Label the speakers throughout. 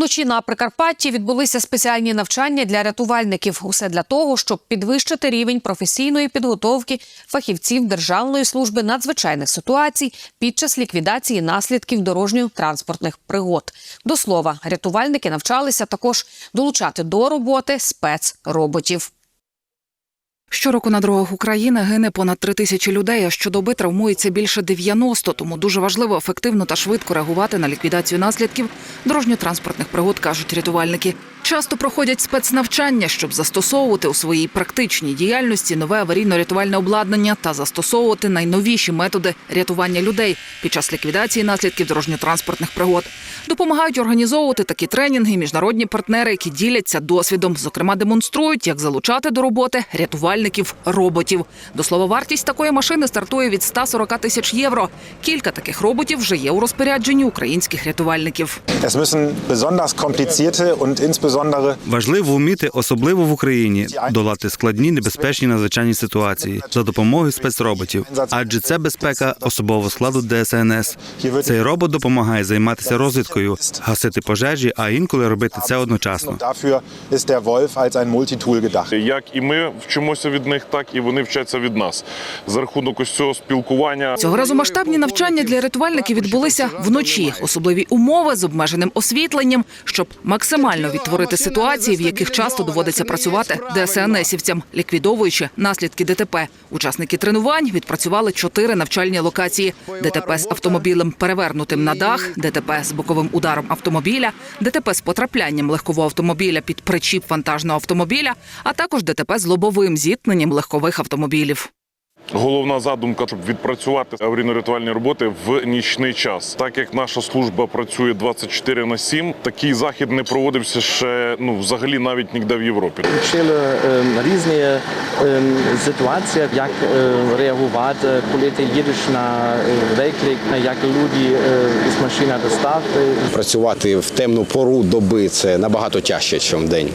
Speaker 1: Вночі на Прикарпатті відбулися спеціальні навчання для рятувальників. Усе для того, щоб підвищити рівень професійної підготовки фахівців Державної служби надзвичайних ситуацій під час ліквідації наслідків дорожньо-транспортних пригод. До слова, рятувальники навчалися також долучати до роботи спецроботів.
Speaker 2: Щороку на дорогах України гине понад три тисячі людей, а щодоби травмується більше 90, тому дуже важливо ефективно та швидко реагувати на ліквідацію наслідків дорожньо-транспортних пригод, кажуть рятувальники. Часто проходять спецнавчання, щоб застосовувати у своїй практичній діяльності нове аварійно-рятувальне обладнання та застосовувати найновіші методи рятування людей під час ліквідації наслідків дорожньо-транспортних пригод. Допомагають організовувати такі тренінги міжнародні партнери, які діляться досвідом. Зокрема, демонструють, як залучати до роботи рятувальників роботів. До слова, вартість такої машини стартує від 140 тисяч євро. Кілька таких роботів вже є у розпорядженні українських рятувальників.
Speaker 3: Es müssen besonders komplizierte und insbesondere
Speaker 4: Важливо вміти, особливо в Україні, долати складні небезпечні надзвичайні ситуації за допомогою спецроботів, адже це безпека особового складу ДСНС. Цей робот допомагає займатися розвідкою, гасити пожежі, а інколи робити це одночасно.
Speaker 5: Як і ми вчимося від них, так і вони вчаться від нас. За рахунок ось цього спілкування
Speaker 2: Цього разу масштабні навчання для рятувальників відбулися вночі. Особливі умови з обмеженим освітленням, щоб максимально відтворити ситуації, в яких часто доводиться працювати ДСНСівцям, ліквідовуючи наслідки ДТП. Учасники тренувань відпрацювали чотири навчальні локації: ДТП з автомобілем перевернутим на дах, ДТП з боковим ударом автомобіля, ДТП з потраплянням легкового автомобіля під причіп вантажного автомобіля, а також ДТП з лобовим зіткненням легкових автомобілів.
Speaker 5: Головна задумка, щоб відпрацювати аварійно-рятувальні роботи в нічний час. Так як наша служба працює 24 на 7, такий захід не проводився ще ну взагалі навіть ніде в Європі.
Speaker 6: вчили ем, різні ем, ситуації, як е, реагувати, коли ти їдеш на е, виклик, як люди е, із машини доставити.
Speaker 7: Працювати в темну пору доби це набагато тяжче, ніж в день.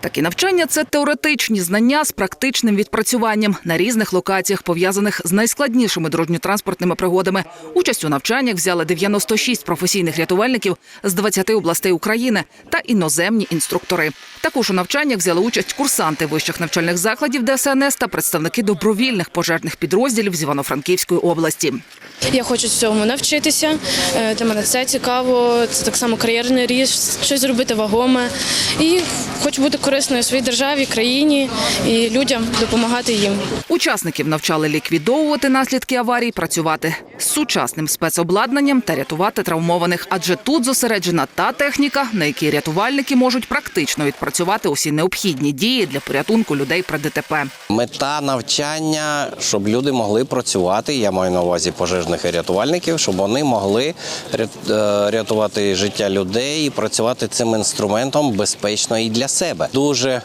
Speaker 2: Такі навчання це теоретичні знання з практичним відпрацюванням на різних локаціях, пов'язаних з найскладнішими дорожньо-транспортними пригодами. Участь у навчаннях взяли 96 професійних рятувальників з 20 областей України та іноземні інструктори. Також у навчаннях взяли участь курсанти вищих навчальних закладів ДСНС та представники добровільних пожежних підрозділів з Івано-Франківської області.
Speaker 8: Я хочу цьому навчитися. Е, Для мене це цікаво. Це так само кар'єрний ріст, щось зробити вагоме. І хочу бути корисною своїй державі, країні і людям допомагати їм.
Speaker 2: Учасників навчали ліквідовувати наслідки аварій, працювати з сучасним спецобладнанням та рятувати травмованих. Адже тут зосереджена та техніка, на якій рятувальники можуть практично відпрацювати усі необхідні дії для порятунку людей при ДТП.
Speaker 9: Мета навчання, щоб люди могли працювати. Я маю на увазі пожежних і рятувальників, щоб вони могли е, рятувати життя людей і працювати цим інструментом безпечно і для себе. Дуже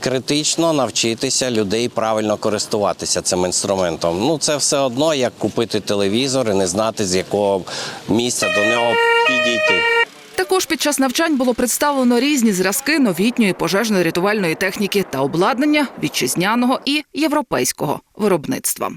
Speaker 9: критично навчитися людей правильно користуватися цим інструментом. Ну це все одно, як купити телевізор і не знати з якого місця до нього підійти.
Speaker 2: Також під час навчань було представлено різні зразки новітньої пожежно-рятувальної техніки та обладнання вітчизняного і європейського виробництва.